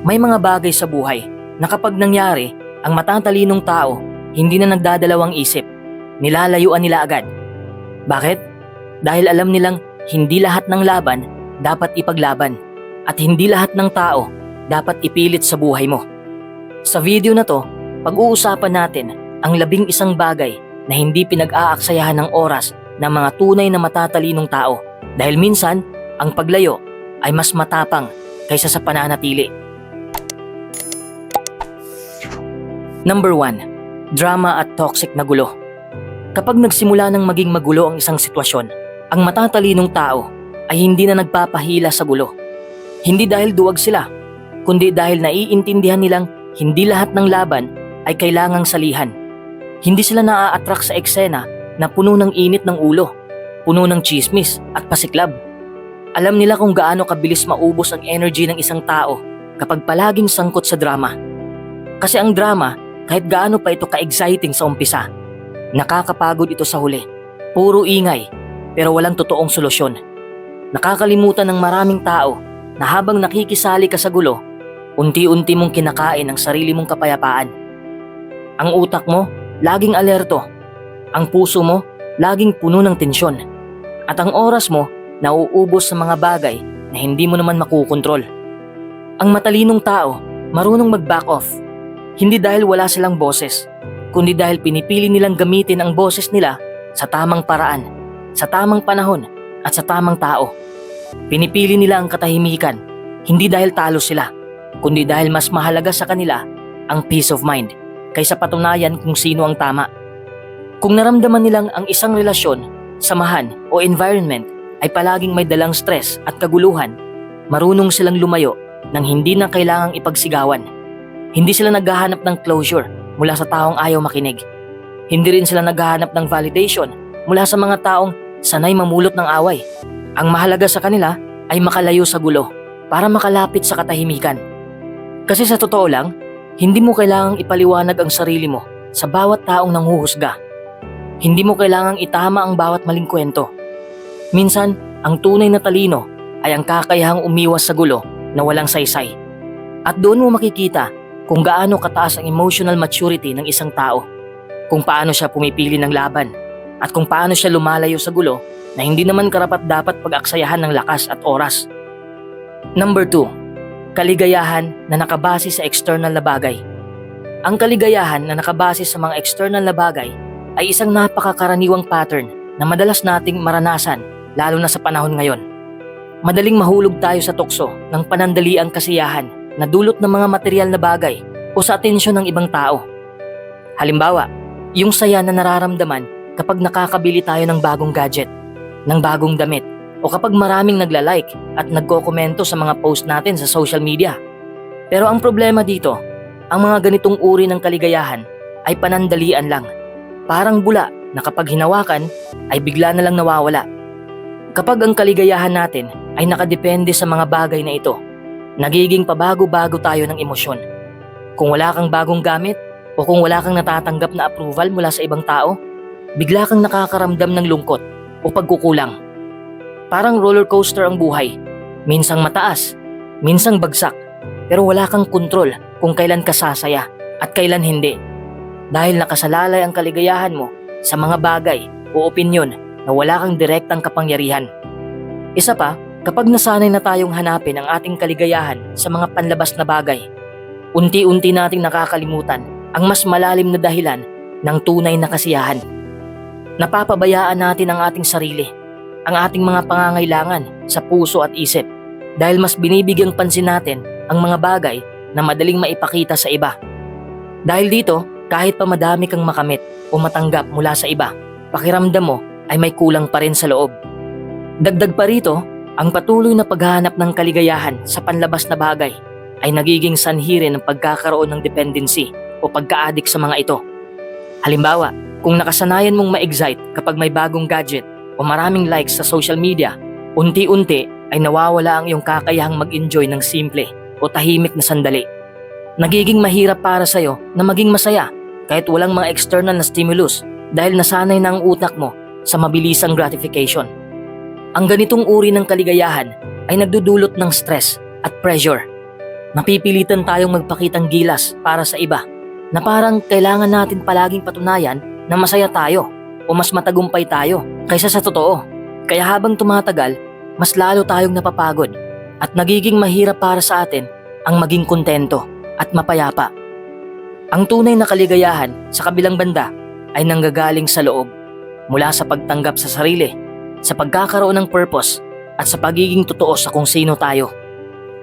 May mga bagay sa buhay na kapag nangyari, ang matatalinong tao hindi na nagdadalawang isip. Nilalayuan nila agad. Bakit? Dahil alam nilang hindi lahat ng laban dapat ipaglaban at hindi lahat ng tao dapat ipilit sa buhay mo. Sa video na to, pag-uusapan natin ang labing isang bagay na hindi pinag-aaksayahan ng oras ng mga tunay na matatalinong tao dahil minsan ang paglayo ay mas matapang kaysa sa pananatili. Number 1. Drama at toxic na gulo. Kapag nagsimula ng maging magulo ang isang sitwasyon, ang matatalinong tao ay hindi na nagpapahila sa gulo. Hindi dahil duwag sila, kundi dahil naiintindihan nilang hindi lahat ng laban ay kailangang salihan. Hindi sila naa-attract sa eksena na puno ng init ng ulo, puno ng chismis at pasiklab. Alam nila kung gaano kabilis maubos ang energy ng isang tao kapag palaging sangkot sa drama. Kasi ang drama, kahit gaano pa ito ka-exciting sa umpisa, nakakapagod ito sa huli. Puro ingay, pero walang totoong solusyon. Nakakalimutan ng maraming tao na habang nakikisali ka sa gulo, unti-unti mong kinakain ang sarili mong kapayapaan. Ang utak mo, laging alerto. Ang puso mo, laging puno ng tensyon. At ang oras mo, nauubos sa mga bagay na hindi mo naman makukontrol. Ang matalinong tao, marunong mag-back off. Hindi dahil wala silang boses, kundi dahil pinipili nilang gamitin ang boses nila sa tamang paraan, sa tamang panahon, at sa tamang tao. Pinipili nila ang katahimikan, hindi dahil talo sila, kundi dahil mas mahalaga sa kanila ang peace of mind kaysa patunayan kung sino ang tama. Kung naramdaman nilang ang isang relasyon, samahan o environment ay palaging may dalang stress at kaguluhan, marunong silang lumayo nang hindi na kailangang ipagsigawan. Hindi sila naghahanap ng closure mula sa taong ayaw makinig. Hindi rin sila naghahanap ng validation mula sa mga taong sanay mamulot ng away. Ang mahalaga sa kanila ay makalayo sa gulo para makalapit sa katahimikan. Kasi sa totoo lang, hindi mo kailangang ipaliwanag ang sarili mo sa bawat taong nanghuhusga. Hindi mo kailangang itama ang bawat maling kwento. Minsan, ang tunay na talino ay ang kakayahang umiwas sa gulo na walang saysay. At doon mo makikita kung gaano kataas ang emotional maturity ng isang tao, kung paano siya pumipili ng laban, at kung paano siya lumalayo sa gulo na hindi naman karapat dapat pag-aksayahan ng lakas at oras. Number 2. Kaligayahan na nakabase sa external na bagay. Ang kaligayahan na nakabase sa mga external na bagay ay isang napakakaraniwang pattern na madalas nating maranasan lalo na sa panahon ngayon. Madaling mahulog tayo sa tukso ng panandaliang kasiyahan na dulot ng mga material na bagay o sa atensyon ng ibang tao. Halimbawa, yung saya na nararamdaman kapag nakakabili tayo ng bagong gadget, ng bagong damit, o kapag maraming nagla-like at nagko-komento sa mga post natin sa social media. Pero ang problema dito, ang mga ganitong uri ng kaligayahan ay panandalian lang. Parang bula na kapag hinawakan ay bigla na lang nawawala. Kapag ang kaligayahan natin ay nakadepende sa mga bagay na ito, nagiging pabago-bago tayo ng emosyon. Kung wala kang bagong gamit o kung wala kang natatanggap na approval mula sa ibang tao, bigla kang nakakaramdam ng lungkot o pagkukulang. Parang roller coaster ang buhay. Minsang mataas, minsang bagsak, pero wala kang kontrol kung kailan ka sasaya at kailan hindi. Dahil nakasalalay ang kaligayahan mo sa mga bagay o opinyon na wala kang direktang kapangyarihan. Isa pa, kapag nasanay na tayong hanapin ang ating kaligayahan sa mga panlabas na bagay, unti-unti nating nakakalimutan ang mas malalim na dahilan ng tunay na kasiyahan. Napapabayaan natin ang ating sarili, ang ating mga pangangailangan sa puso at isip dahil mas binibigyang pansin natin ang mga bagay na madaling maipakita sa iba. Dahil dito, kahit pa madami kang makamit o matanggap mula sa iba, pakiramdam mo ay may kulang pa rin sa loob. Dagdag pa rito, ang patuloy na paghahanap ng kaligayahan sa panlabas na bagay ay nagiging sanhi rin ng pagkakaroon ng dependency o pagka-addict sa mga ito. Halimbawa, kung nakasanayan mong ma-excite kapag may bagong gadget o maraming likes sa social media, unti-unti ay nawawala ang iyong kakayahang mag-enjoy ng simple o tahimik na sandali. Nagiging mahirap para sa'yo na maging masaya kahit walang mga external na stimulus dahil nasanay na ang utak mo sa mabilisang gratification. Ang ganitong uri ng kaligayahan ay nagdudulot ng stress at pressure. Napipilitan tayong magpakitang gilas para sa iba na parang kailangan natin palaging patunayan na masaya tayo o mas matagumpay tayo kaysa sa totoo. Kaya habang tumatagal, mas lalo tayong napapagod at nagiging mahirap para sa atin ang maging kontento at mapayapa. Ang tunay na kaligayahan sa kabilang banda ay nanggagaling sa loob mula sa pagtanggap sa sarili, sa pagkakaroon ng purpose at sa pagiging totoo sa kung sino tayo.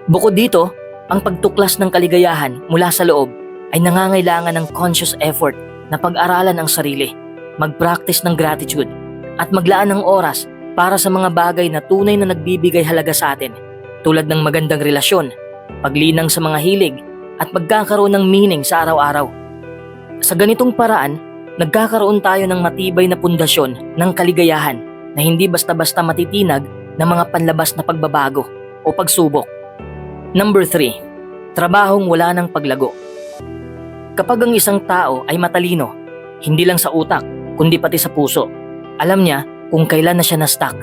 Bukod dito, ang pagtuklas ng kaligayahan mula sa loob ay nangangailangan ng conscious effort na pag-aralan ang sarili, mag-practice ng gratitude, at maglaan ng oras para sa mga bagay na tunay na nagbibigay halaga sa atin, tulad ng magandang relasyon, paglinang sa mga hilig, at magkakaroon ng meaning sa araw-araw. Sa ganitong paraan, nagkakaroon tayo ng matibay na pundasyon ng kaligayahan na hindi basta-basta matitinag ng mga panlabas na pagbabago o pagsubok. Number 3. Trabahong wala ng paglago. Kapag ang isang tao ay matalino, hindi lang sa utak, kundi pati sa puso, alam niya kung kailan na siya na-stuck.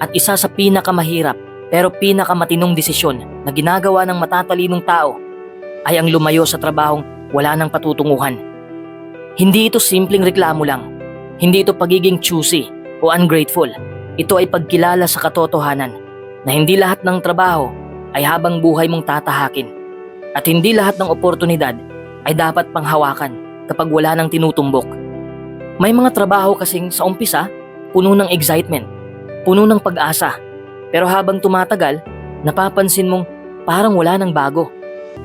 At isa sa pinakamahirap pero pinakamatinong desisyon na ginagawa ng matatalinong tao ay ang lumayo sa trabahong wala ng patutunguhan. Hindi ito simpleng reklamo lang. Hindi ito pagiging choosy o ungrateful. Ito ay pagkilala sa katotohanan na hindi lahat ng trabaho ay habang buhay mong tatahakin. At hindi lahat ng oportunidad ay dapat panghawakan kapag wala nang tinutumbok. May mga trabaho kasing sa umpisa, puno ng excitement, puno ng pag-asa. Pero habang tumatagal, napapansin mong parang wala nang bago.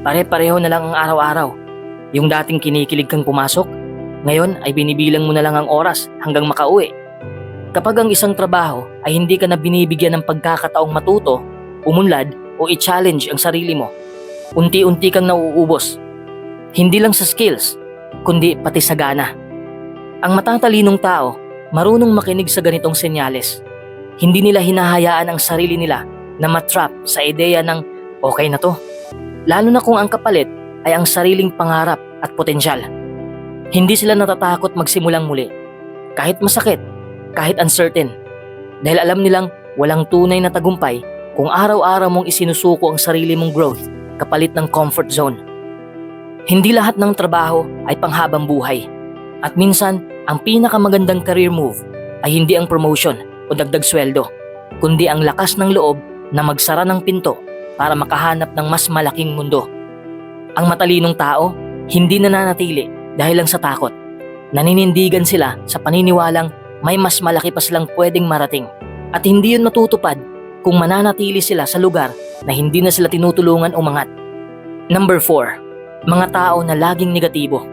Pare-pareho na lang ang araw-araw. Yung dating kinikilig kang pumasok, ngayon ay binibilang mo na lang ang oras hanggang makauwi. Kapag ang isang trabaho ay hindi ka na binibigyan ng pagkakataong matuto, umunlad o i-challenge ang sarili mo, unti-unti kang nauubos. Hindi lang sa skills, kundi pati sa gana. Ang matatalinong tao, marunong makinig sa ganitong senyales. Hindi nila hinahayaan ang sarili nila na matrap sa ideya ng okay na to. Lalo na kung ang kapalit ay ang sariling pangarap at potensyal. Hindi sila natatakot magsimulang muli. Kahit masakit, kahit uncertain. Dahil alam nilang walang tunay na tagumpay kung araw-araw mong isinusuko ang sarili mong growth kapalit ng comfort zone. Hindi lahat ng trabaho ay panghabang buhay. At minsan, ang pinakamagandang career move ay hindi ang promotion o dagdag sweldo, kundi ang lakas ng loob na magsara ng pinto para makahanap ng mas malaking mundo. Ang matalinong tao, hindi nananatili dahil lang sa takot. Naninindigan sila sa paniniwalang may mas malaki pa silang pwedeng marating. At hindi yun matutupad kung mananatili sila sa lugar na hindi na sila tinutulungan umangat. Number 4. Mga tao na laging negatibo.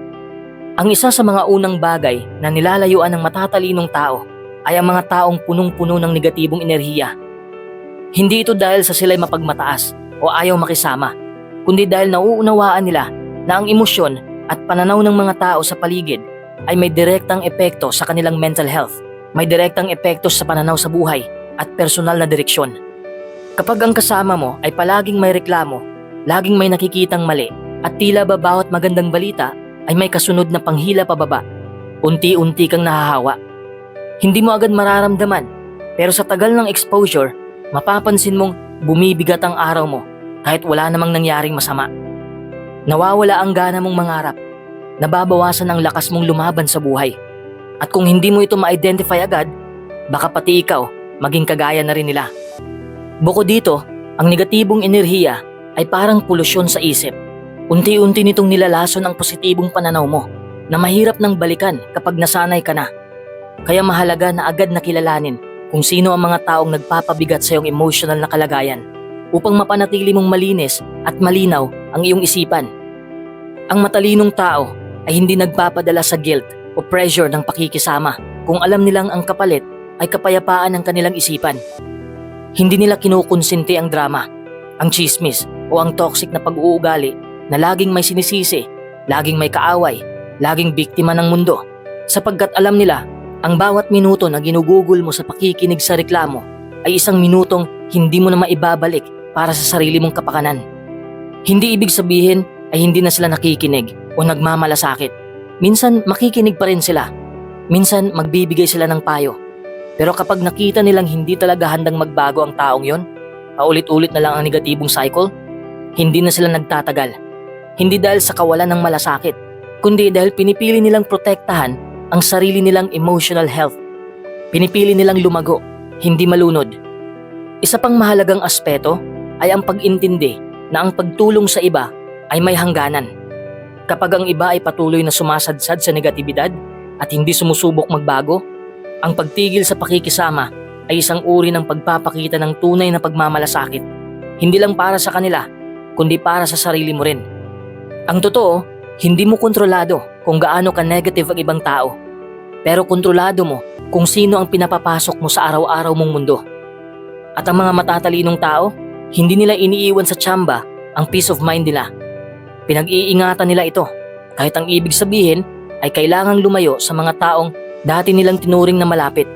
Ang isa sa mga unang bagay na nilalayuan ng matatalinong tao ay ang mga taong punong-puno ng negatibong enerhiya. Hindi ito dahil sa sila'y mapagmataas o ayaw makisama, kundi dahil nauunawaan nila na ang emosyon at pananaw ng mga tao sa paligid ay may direktang epekto sa kanilang mental health, may direktang epekto sa pananaw sa buhay at personal na direksyon. Kapag ang kasama mo ay palaging may reklamo, laging may nakikitang mali, at tila ba bawat magandang balita ay may kasunod na panghila pababa, unti-unti kang nahahawa. Hindi mo agad mararamdaman, pero sa tagal ng exposure, mapapansin mong bumibigat ang araw mo kahit wala namang nangyaring masama. Nawawala ang gana mong mangarap, nababawasan ang lakas mong lumaban sa buhay. At kung hindi mo ito ma-identify agad, baka pati ikaw maging kagaya na rin nila. Bukod dito, ang negatibong enerhiya ay parang polusyon sa isip. Unti-unti nitong nilalason ang positibong pananaw mo na mahirap nang balikan kapag nasanay ka na. Kaya mahalaga na agad nakilalanin kung sino ang mga taong nagpapabigat sa iyong emotional na kalagayan upang mapanatili mong malinis at malinaw ang iyong isipan. Ang matalinong tao ay hindi nagpapadala sa guilt o pressure ng pakikisama kung alam nilang ang kapalit ay kapayapaan ng kanilang isipan. Hindi nila kinukonsinti ang drama, ang chismis o ang toxic na pag-uugali na laging may sinisisi, laging may kaaway, laging biktima ng mundo. Sapagkat alam nila, ang bawat minuto na ginugugol mo sa pakikinig sa reklamo ay isang minutong hindi mo na maibabalik para sa sarili mong kapakanan. Hindi ibig sabihin ay hindi na sila nakikinig o nagmamalasakit. Minsan makikinig pa rin sila. Minsan magbibigay sila ng payo. Pero kapag nakita nilang hindi talaga handang magbago ang taong yon, paulit-ulit na lang ang negatibong cycle, Hindi na sila nagtatagal. Hindi dahil sa kawalan ng malasakit, kundi dahil pinipili nilang protektahan ang sarili nilang emotional health. Pinipili nilang lumago, hindi malunod. Isa pang mahalagang aspeto ay ang pag-intindi na ang pagtulong sa iba ay may hangganan. Kapag ang iba ay patuloy na sumasadsad sa negatibidad at hindi sumusubok magbago, ang pagtigil sa pakikisama ay isang uri ng pagpapakita ng tunay na pagmamalasakit. Hindi lang para sa kanila, kundi para sa sarili mo rin. Ang totoo, hindi mo kontrolado kung gaano ka negative ang ibang tao. Pero kontrolado mo kung sino ang pinapapasok mo sa araw-araw mong mundo. At ang mga matatalinong tao, hindi nila iniiwan sa tsamba ang peace of mind nila. Pinag-iingatan nila ito, kahit ang ibig sabihin ay kailangang lumayo sa mga taong dati nilang tinuring na malapit.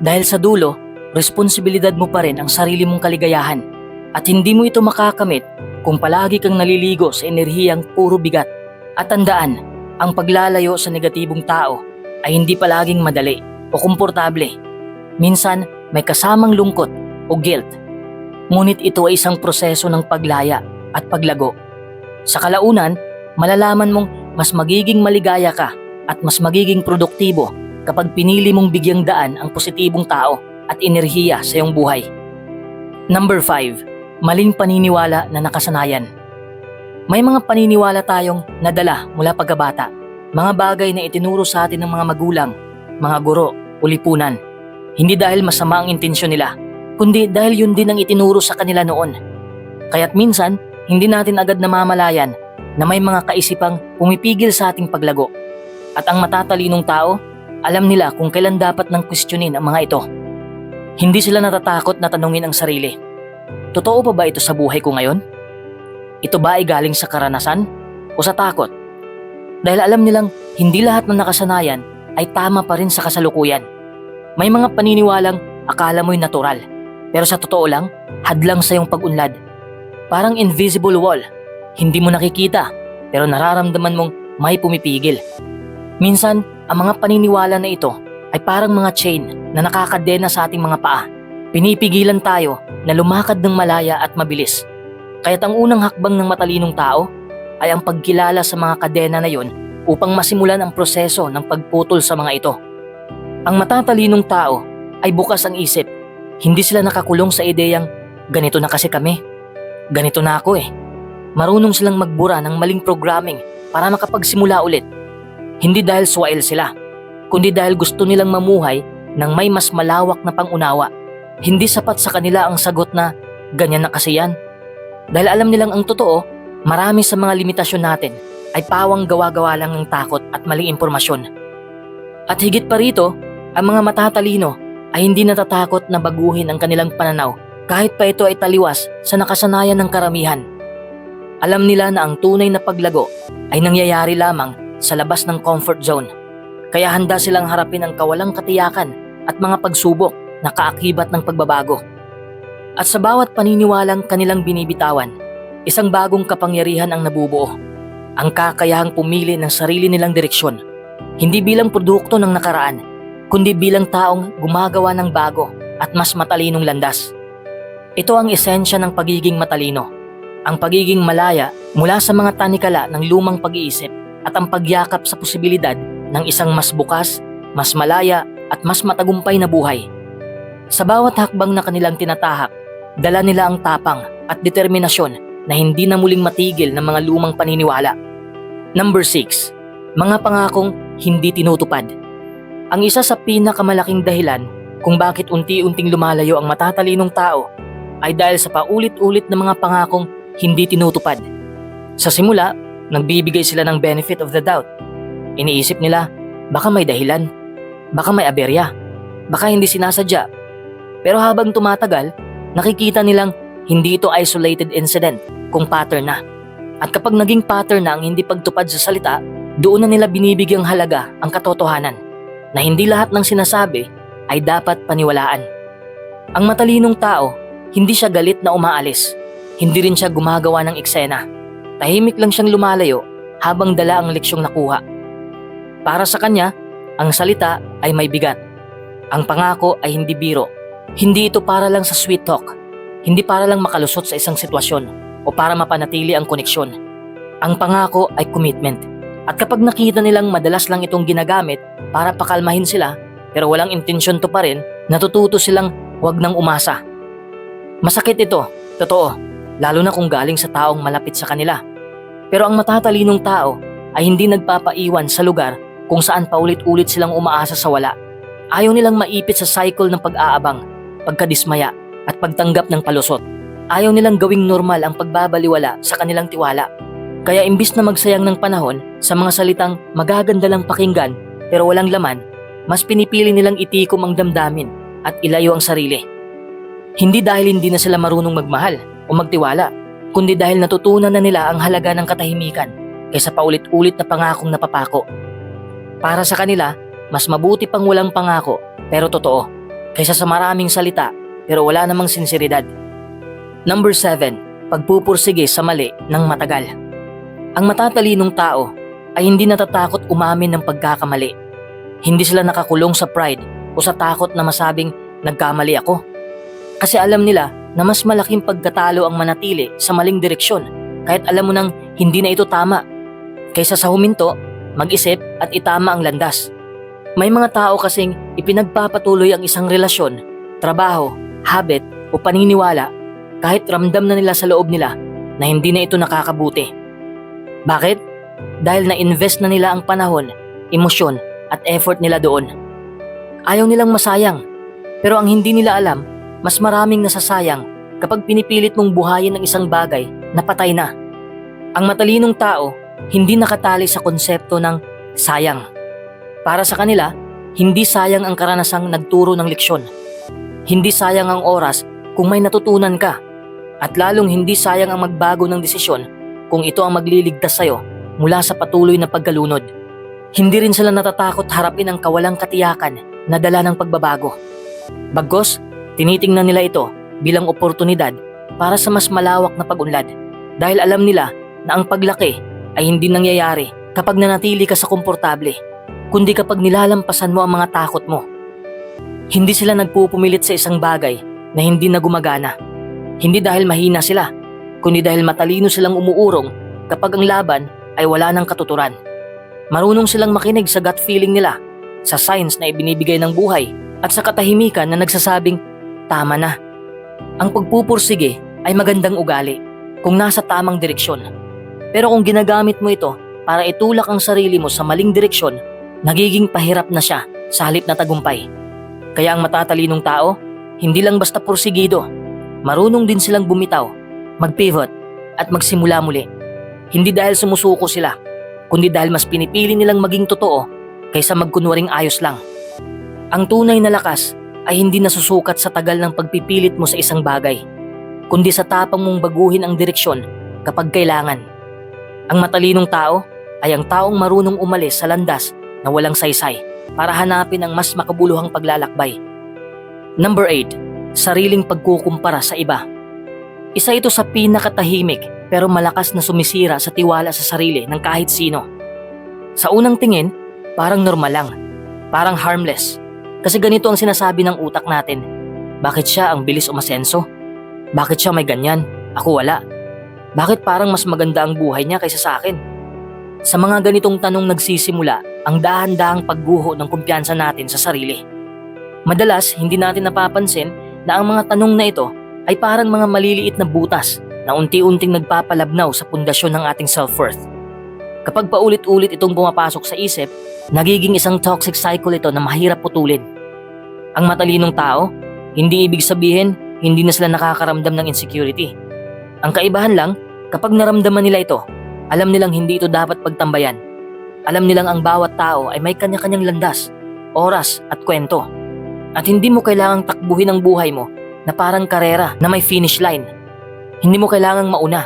Dahil sa dulo, responsibilidad mo pa rin ang sarili mong kaligayahan at hindi mo ito makakamit kung palagi kang naliligo sa enerhiyang puro bigat. At tandaan, ang paglalayo sa negatibong tao ay hindi palaging madali o komportable. Minsan, may kasamang lungkot o guilt. Ngunit ito ay isang proseso ng paglaya at paglago. Sa kalaunan, malalaman mong mas magiging maligaya ka at mas magiging produktibo kapag pinili mong bigyang daan ang positibong tao at enerhiya sa iyong buhay. Number 5. Maling paniniwala na nakasanayan. May mga paniniwala tayong nadala mula pagkabata. Mga bagay na itinuro sa atin ng mga magulang, mga guro o lipunan. Hindi dahil masama ang intensyon nila, kundi dahil yun din ang itinuro sa kanila noon. Kaya't minsan, hindi natin agad namamalayan na may mga kaisipang pumipigil sa ating paglago. At ang matatalinong tao, alam nila kung kailan dapat nang kwestiyonin ang mga ito. Hindi sila natatakot na tanungin ang sarili. Totoo pa ba ito sa buhay ko ngayon? Ito ba ay galing sa karanasan o sa takot? Dahil alam nilang hindi lahat ng nakasanayan ay tama pa rin sa kasalukuyan. May mga paniniwalang akala mo'y natural, pero sa totoo lang, hadlang sa iyong pag-unlad. Parang invisible wall, hindi mo nakikita, pero nararamdaman mong may pumipigil. Minsan, ang mga paniniwala na ito ay parang mga chain na nakakadena sa ating mga paa. Pinipigilan tayo na lumakad ng malaya at mabilis. Kaya't ang unang hakbang ng matalinong tao ay ang pagkilala sa mga kadena na yon upang masimulan ang proseso ng pagputol sa mga ito. Ang matatalinong tao ay bukas ang isip. Hindi sila nakakulong sa ideyang ganito na kasi kami. Ganito na ako eh. Marunong silang magbura ng maling programming para makapagsimula ulit. Hindi dahil swail sila, kundi dahil gusto nilang mamuhay ng may mas malawak na pangunawa. Hindi sapat sa kanila ang sagot na ganyan na kasi yan. Dahil alam nilang ang totoo, marami sa mga limitasyon natin ay pawang gawa-gawa lang ng takot at maling impormasyon. At higit pa rito, ang mga matatalino ay hindi natatakot na baguhin ang kanilang pananaw kahit pa ito ay taliwas sa nakasanayan ng karamihan. Alam nila na ang tunay na paglago ay nangyayari lamang sa labas ng comfort zone. Kaya handa silang harapin ang kawalang katiyakan at mga pagsubok na kaakibat ng pagbabago. At sa bawat paniniwalang kanilang binibitawan, isang bagong kapangyarihan ang nabubuo. Ang kakayahang pumili ng sarili nilang direksyon, hindi bilang produkto ng nakaraan, kundi bilang taong gumagawa ng bago at mas matalinong landas. Ito ang esensya ng pagiging matalino, ang pagiging malaya mula sa mga tanikala ng lumang pag-iisip at ang pagyakap sa posibilidad ng isang mas bukas, mas malaya at mas matagumpay na buhay. Sa bawat hakbang na kanilang tinatahak, dala nila ang tapang at determinasyon na hindi na muling matigil ng mga lumang paniniwala. Number 6. Mga pangakong hindi tinutupad. Ang isa sa pinakamalaking dahilan kung bakit unti-unting lumalayo ang matatalinong tao ay dahil sa paulit-ulit na mga pangakong hindi tinutupad. Sa simula, Nagbibigay sila ng benefit of the doubt. Iniisip nila, baka may dahilan, baka may aberya, baka hindi sinasadya. Pero habang tumatagal, nakikita nilang hindi ito isolated incident kung pattern na. At kapag naging pattern na ang hindi pagtupad sa salita, doon na nila binibigyang halaga ang katotohanan na hindi lahat ng sinasabi ay dapat paniwalaan. Ang matalinong tao, hindi siya galit na umaalis. Hindi rin siya gumagawa ng eksena Tahimik lang siyang lumalayo habang dala ang leksyong nakuha. Para sa kanya, ang salita ay may bigat. Ang pangako ay hindi biro. Hindi ito para lang sa sweet talk. Hindi para lang makalusot sa isang sitwasyon. o para mapanatili ang koneksyon. Ang pangako ay commitment. At kapag nakita nilang madalas lang itong ginagamit para pakalmahin sila pero walang intensyon to pa rin, natututo silang huwag nang umasa. Masakit ito, totoo, lalo na kung galing sa taong malapit sa kanila. Pero ang matatalinong tao ay hindi nagpapaiwan sa lugar kung saan paulit-ulit silang umaasa sa wala. Ayaw nilang maipit sa cycle ng pag-aabang, pagkadismaya at pagtanggap ng palusot. Ayaw nilang gawing normal ang pagbabaliwala sa kanilang tiwala. Kaya imbis na magsayang ng panahon sa mga salitang magaganda lang pakinggan pero walang laman, mas pinipili nilang itikom ang damdamin at ilayo ang sarili. Hindi dahil hindi na sila marunong magmahal o magtiwala, kundi dahil natutunan na nila ang halaga ng katahimikan kaysa paulit-ulit na pangakong napapako. Para sa kanila, mas mabuti pang walang pangako pero totoo kaysa sa maraming salita pero wala namang sinseridad. Number 7. Pagpupursige sa mali ng matagal. Ang matatalinong tao ay hindi natatakot umamin ng pagkakamali. Hindi sila nakakulong sa pride o sa takot na masabing nagkamali ako. Kasi alam nila na mas malaking pagkatalo ang manatili sa maling direksyon kahit alam mo nang hindi na ito tama. Kaysa sa huminto, mag-isip at itama ang landas. May mga tao kasing ipinagpapatuloy ang isang relasyon, trabaho, habit o paniniwala kahit ramdam na nila sa loob nila na hindi na ito nakakabuti. Bakit? Dahil na-invest na nila ang panahon, emosyon at effort nila doon. Ayaw nilang masayang, pero ang hindi nila alam, mas maraming nasasayang kapag pinipilit mong buhayin ang isang bagay na patay na. Ang matalinong tao hindi nakatali sa konsepto ng sayang. Para sa kanila, hindi sayang ang karanasang nagturo ng leksyon. Hindi sayang ang oras kung may natutunan ka. At lalong hindi sayang ang magbago ng desisyon kung ito ang magliligtas sa'yo mula sa patuloy na pagkalunod. Hindi rin sila natatakot harapin ang kawalang katiyakan na dala ng pagbabago. Bagkos, tinitingnan nila ito bilang oportunidad para sa mas malawak na pag-unlad dahil alam nila na ang paglaki ay hindi nangyayari kapag nanatili ka sa komportable, kundi kapag nilalampasan mo ang mga takot mo. Hindi sila nagpupumilit sa isang bagay na hindi na gumagana. Hindi dahil mahina sila, kundi dahil matalino silang umuurong kapag ang laban ay wala ng katuturan. Marunong silang makinig sa gut feeling nila, sa signs na ibinibigay ng buhay, at sa katahimikan na nagsasabing, tama na. Ang pagpupursige ay magandang ugali kung nasa tamang direksyon. Pero kung ginagamit mo ito para itulak ang sarili mo sa maling direksyon, nagiging pahirap na siya sa halip na tagumpay. Kaya ang matatalinong tao, hindi lang basta pursigido, marunong din silang bumitaw, mag-pivot at magsimula muli. Hindi dahil sumusuko sila, kundi dahil mas pinipili nilang maging totoo kaysa magkunwaring ayos lang. Ang tunay na lakas ay hindi nasusukat sa tagal ng pagpipilit mo sa isang bagay, kundi sa tapang mong baguhin ang direksyon kapag kailangan. Ang matalinong tao ay ang taong marunong umalis sa landas na walang saysay para hanapin ang mas makabuluhang paglalakbay. Number 8. Sariling pagkukumpara sa iba. Isa ito sa pinakatahimik pero malakas na sumisira sa tiwala sa sarili ng kahit sino. Sa unang tingin, parang normal lang. Parang harmless. Kasi ganito ang sinasabi ng utak natin. Bakit siya ang bilis umasenso? Bakit siya may ganyan? Ako wala. Bakit parang mas maganda ang buhay niya kaysa sa akin? Sa mga ganitong tanong nagsisimula ang dahan-dahang pagguho ng kumpiyansa natin sa sarili. Madalas, hindi natin napapansin na ang mga tanong na ito ay parang mga maliliit na butas na unti-unting nagpapalabnaw sa pundasyon ng ating self-worth. Kapag paulit-ulit itong pumapasok sa isip, nagiging isang toxic cycle ito na mahirap putulin. Ang matalinong tao, hindi ibig sabihin hindi na sila nakakaramdam ng insecurity. Ang kaibahan lang, kapag naramdaman nila ito, alam nilang hindi ito dapat pagtambayan. Alam nilang ang bawat tao ay may kanya-kanyang landas, oras at kwento. At hindi mo kailangang takbuhin ang buhay mo na parang karera na may finish line. Hindi mo kailangang mauna.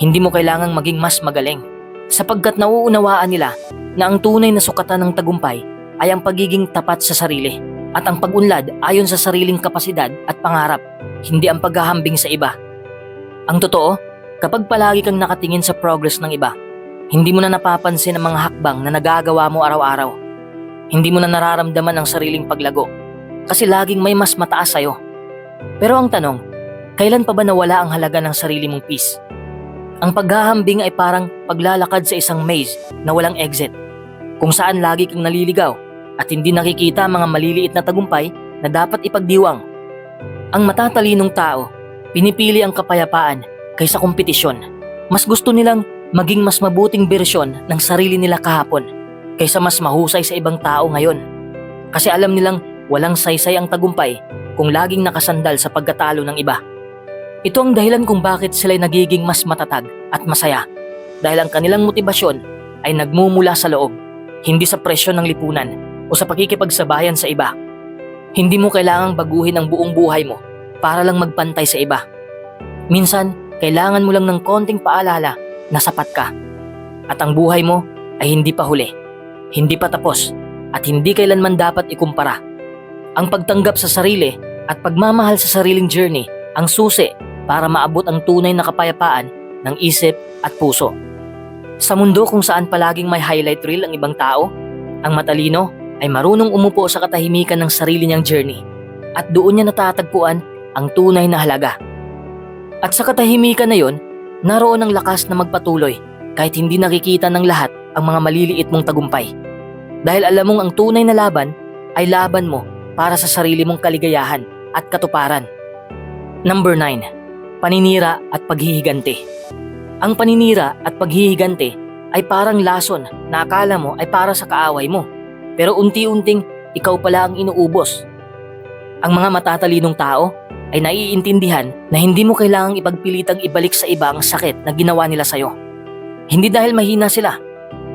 Hindi mo kailangang maging mas magaling. Sapagkat nauunawaan nila na ang tunay na sukatan ng tagumpay ay ang pagiging tapat sa sarili at ang pag-unlad ayon sa sariling kapasidad at pangarap, hindi ang paghahambing sa iba. Ang totoo, kapag palagi kang nakatingin sa progress ng iba, hindi mo na napapansin ang mga hakbang na nagagawa mo araw-araw. Hindi mo na nararamdaman ang sariling paglago kasi laging may mas mataas sa'yo. Pero ang tanong, kailan pa ba nawala ang halaga ng sarili mong peace? Ang paghahambing ay parang paglalakad sa isang maze na walang exit, kung saan lagi kang naliligaw at hindi nakikita ang mga maliliit na tagumpay na dapat ipagdiwang. Ang matatalinong tao, pinipili ang kapayapaan kaysa kompetisyon. Mas gusto nilang maging mas mabuting bersyon ng sarili nila kahapon kaysa mas mahusay sa ibang tao ngayon. Kasi alam nilang walang saysay ang tagumpay kung laging nakasandal sa pagkatalo ng iba. Ito ang dahilan kung bakit sila'y nagiging mas matatag at masaya dahil ang kanilang motibasyon ay nagmumula sa loob, hindi sa presyon ng lipunan o sa pakikipagsabayan sa iba. Hindi mo kailangang baguhin ang buong buhay mo para lang magpantay sa iba. Minsan, kailangan mo lang ng konting paalala na sapat ka. At ang buhay mo ay hindi pa huli, hindi pa tapos, at hindi kailanman dapat ikumpara. Ang pagtanggap sa sarili at pagmamahal sa sariling journey ang susi para maabot ang tunay na kapayapaan ng isip at puso. Sa mundo kung saan palaging may highlight reel ang ibang tao, ang matalino ay marunong umupo sa katahimikan ng sarili niyang journey at doon niya natatagpuan ang tunay na halaga. At sa katahimikan na yon, naroon ang lakas na magpatuloy kahit hindi nakikita ng lahat ang mga maliliit mong tagumpay. Dahil alam mong ang tunay na laban ay laban mo para sa sarili mong kaligayahan at katuparan. Number 9. Paninira at paghihigante. Ang paninira at paghihigante ay parang lason na akala mo ay para sa kaaway mo. Pero unti-unting ikaw pala ang inuubos. Ang mga matatalinong tao ay naiintindihan na hindi mo kailangang ipagpilitang ibalik sa iba ang sakit na ginawa nila sa'yo. Hindi dahil mahina sila,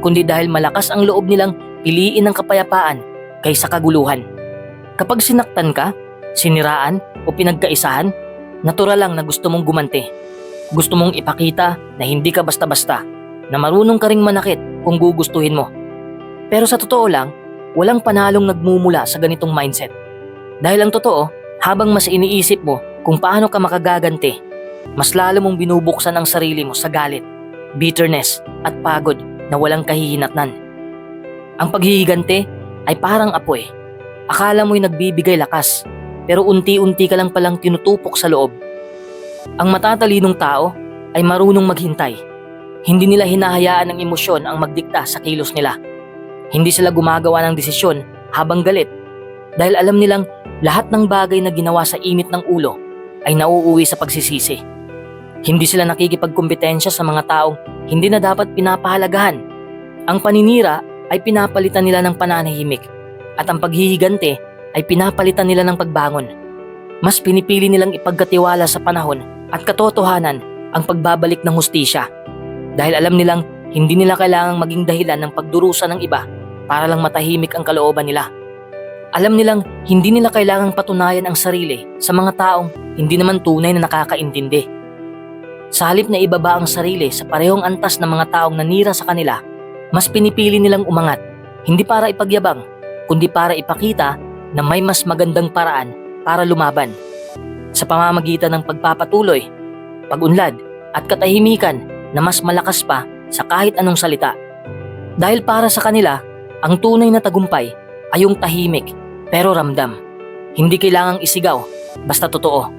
kundi dahil malakas ang loob nilang piliin ang kapayapaan kaysa kaguluhan. Kapag sinaktan ka, siniraan o pinagkaisahan, natural lang na gusto mong gumanti. Gusto mong ipakita na hindi ka basta-basta, na marunong ka ring manakit kung gugustuhin mo. Pero sa totoo lang, walang panalong nagmumula sa ganitong mindset. Dahil ang totoo, habang mas iniisip mo kung paano ka makagaganti, mas lalo mong binubuksan ang sarili mo sa galit, bitterness at pagod na walang kahihinatnan. Ang paghihiganti ay parang apoy. Akala mo'y nagbibigay lakas, pero unti-unti ka lang palang tinutupok sa loob. Ang matatalinong tao ay marunong maghintay. Hindi nila hinahayaan ng emosyon ang magdikta sa kilos nila. Hindi sila gumagawa ng desisyon habang galit dahil alam nilang lahat ng bagay na ginawa sa init ng ulo ay nauuwi sa pagsisisi. Hindi sila nakikipagkompetensya sa mga taong hindi na dapat pinapahalagahan. Ang paninira ay pinapalitan nila ng pananahimik at ang paghihigante ay pinapalitan nila ng pagbangon. Mas pinipili nilang ipagkatiwala sa panahon at katotohanan ang pagbabalik ng hustisya. Dahil alam nilang hindi nila kailangang maging dahilan ng pagdurusa ng iba para lang matahimik ang kalooban nila. Alam nilang hindi nila kailangang patunayan ang sarili sa mga taong hindi naman tunay na nakakaintindi. Sa halip na ibaba ang sarili sa parehong antas ng mga taong nanira sa kanila, mas pinipili nilang umangat, hindi para ipagyabang, kundi para ipakita na may mas magandang paraan para lumaban. Sa pamamagitan ng pagpapatuloy, pagunlad at katahimikan na mas malakas pa sa kahit anong salita. Dahil para sa kanila, ang tunay na tagumpay ay yung tahimik pero ramdam. Hindi kailangang isigaw, basta totoo.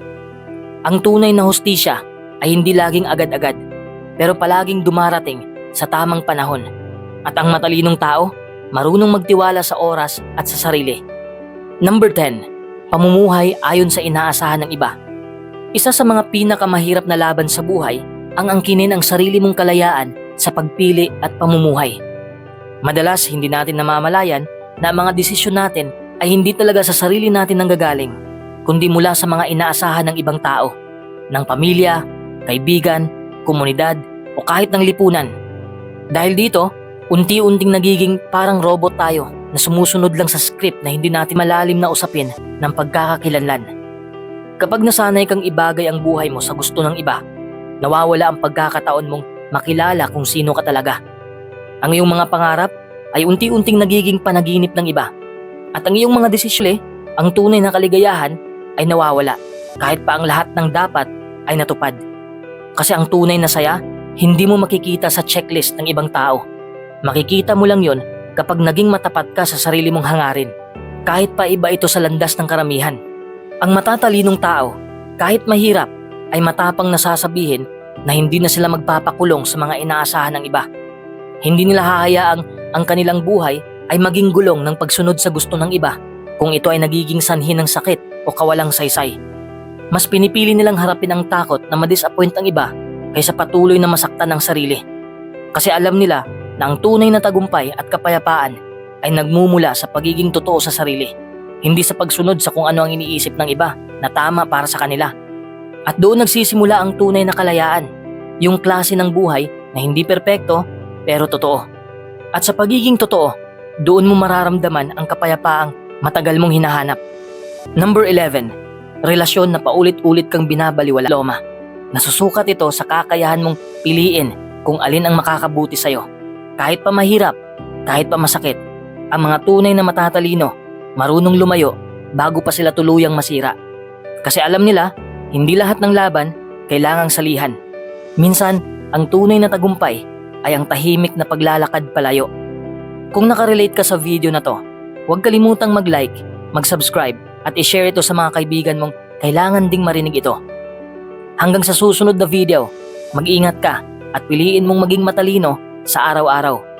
Ang tunay na hustisya ay hindi laging agad-agad, pero palaging dumarating sa tamang panahon. At ang matalinong tao, marunong magtiwala sa oras at sa sarili. Number 10. Pamumuhay ayon sa inaasahan ng iba. Isa sa mga pinakamahirap na laban sa buhay ang angkinin ang sarili mong kalayaan sa pagpili at pamumuhay. Madalas hindi natin namamalayan na ang mga desisyon natin ay hindi talaga sa sarili natin nanggagaling, kundi mula sa mga inaasahan ng ibang tao, ng pamilya, kaibigan, komunidad, o kahit ng lipunan. Dahil dito, unti-unting nagiging parang robot tayo na sumusunod lang sa script na hindi natin malalim na usapin ng pagkakakilanlan. Kapag nasanay kang ibagay ang buhay mo sa gusto ng iba, nawawala ang pagkakataon mong makilala kung sino ka talaga. Ang iyong mga pangarap ay unti-unting nagiging panaginip ng iba at ang iyong mga desisyon, ang tunay na kaligayahan ay nawawala kahit pa ang lahat ng dapat ay natupad. Kasi ang tunay na saya, hindi mo makikita sa checklist ng ibang tao. Makikita mo lang yon kapag naging matapat ka sa sarili mong hangarin. Kahit pa iba ito sa landas ng karamihan. Ang matatalinong tao, kahit mahirap, ay matapang nasasabihin na hindi na sila magpapakulong sa mga inaasahan ng iba. Hindi nila hahayaang ang kanilang buhay ay maging gulong ng pagsunod sa gusto ng iba kung ito ay nagiging sanhi ng sakit o kawalang saysay. Mas pinipili nilang harapin ang takot na madisappoint ang iba kaysa patuloy na masaktan ng sarili. Kasi alam nila na ang tunay na tagumpay at kapayapaan ay nagmumula sa pagiging totoo sa sarili, hindi sa pagsunod sa kung ano ang iniisip ng iba na tama para sa kanila. At doon nagsisimula ang tunay na kalayaan, yung klase ng buhay na hindi perpekto pero totoo. At sa pagiging totoo, doon mo mararamdaman ang kapayapaang matagal mong hinahanap. Number 11, relasyon na paulit-ulit kang binabaliwala. Loma, nasusukat ito sa kakayahan mong piliin kung alin ang makakabuti sa'yo. Kahit pa mahirap, kahit pa masakit, ang mga tunay na matatalino, marunong lumayo bago pa sila tuluyang masira. Kasi alam nila, hindi lahat ng laban kailangang salihan. Minsan, ang tunay na tagumpay ay ang tahimik na paglalakad palayo. Kung nakarelate ka sa video na to, huwag kalimutang mag-like, mag-subscribe at i-share ito sa mga kaibigan mong kailangan ding marinig ito. Hanggang sa susunod na video, mag-ingat ka at piliin mong maging matalino sa araw-araw.